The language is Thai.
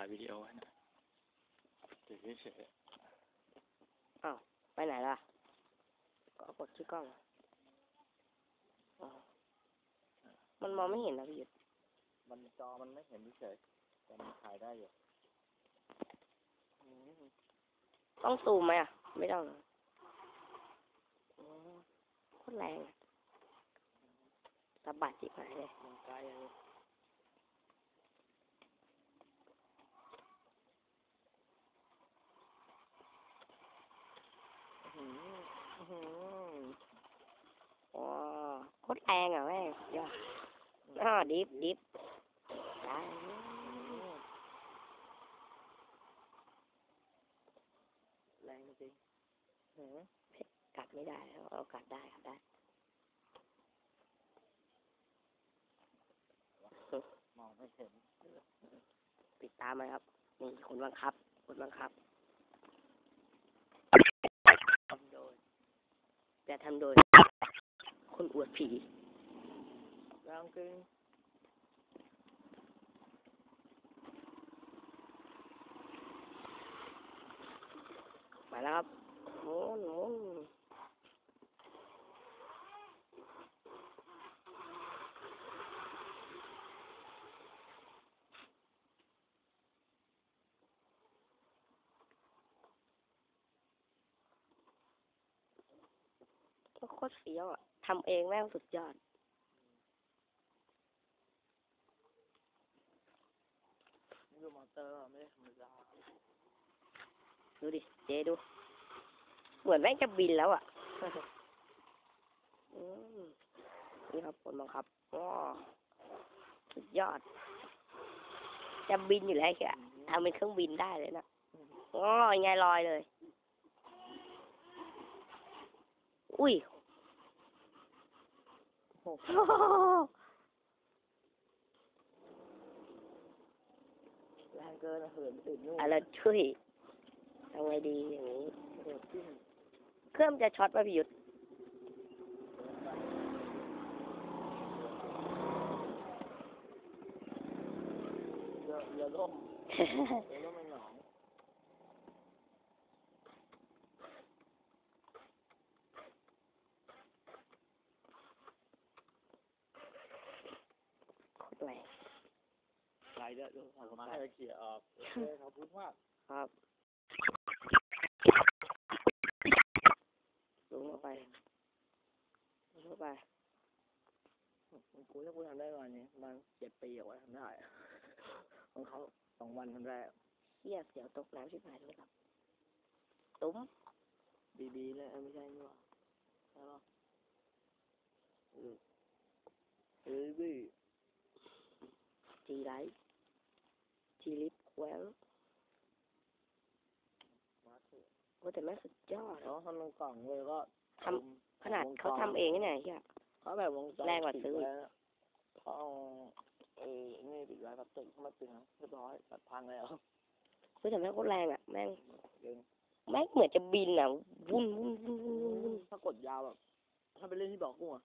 ถ่ายวิดีโอไว้นะถือเฉยอ้าวไปไหนล่ะ ก็กดชื่อกล้องอ๋อมันมองไม่เห็นนะพี่หยุดๆมันจอมันไม่เห็นเฉยๆแต่มันถ่ายได้อยู่ต้องซูมไหมอะ ไม่ต้องนะอ๋อโคตรแรงอะสะบัดจิบหายเลยมันไกลเลยอื้อ หืออื้อหือว้าโคตรแรงอะแม่งยอดอ้าวดิฟดิฟตายแรงจริงหือกัดไม่ได้แล้วเอากัดได้กัดได้มองไม่เห็นปิดตามไหมครับ นี่คนบังคับคนบังคับ ทำโดย แต่ทำโดย คนอวดผีลองกึ่งมาแล้วครับโอ้โหมุนก็ โคตรเฟี้ยวอะทำเองแม่งสุดยอดนี่ดูมอเตอร์ไม่ได้ธรรมดาดูดิ เจดู เหมือนแม่งจะบินแล้วอะ อืมนี่ครับผลบังคับอ๋อสุดยอด จะบินอยู่แล้วแค่ทำเป็นเครื่องบินได้เลยนะอ๋อยังไงลอยเลย อุ้ยโอ้ โหแรงเกินอะเหินติดนู่นอะไรช่วยทำไงดีอย่างนี้เหินขึ้นเครื่องจะช็อตป่ะพี่ยุทธเรือเรือล่มเรือล่มไม่หนอง โคตรแรง ไกล เด้อดูถ่ายมาให้เขี่ยออกโอเคขอบคุณมากครับลงเข้าไปลงเข้าไปกูถ้ากูทำได้ประมาณนี้ประมาณเจ็ดปีเอาไว้ทำได้ของเขาสองวันทำได้เฮียเสียวตกน้ำชิบหายเลยครับตุ้มบีบีเลยเอ้ยไม่ใช่นี่หว่าใช่ปะเออเอ้ยบีทีไร ทีลิฟแวลมาเถอะโอ้แต่แม่งสุดยอดแล้วทำลงกล่องเลยก็ทำขนาดเขาทำเองนี่ไหนเฮีย เขาแบบวงจรแรงกว่าซื้อปิดไว้นะเขาเอาเออนี่ปิดไว้พลาสติกมาตึงเรียบร้อยตัดพังแล้วเฮ้ยแต่แม่งโคตรแรงอะแม่งเดินแม่งเหมือนจะบินอะวุ่นวุ่นวุ่นวุ่นวุ่นวุ่นถ้ากดยาวแบบถ้าไปเล่นที่บอกกุ้งอะ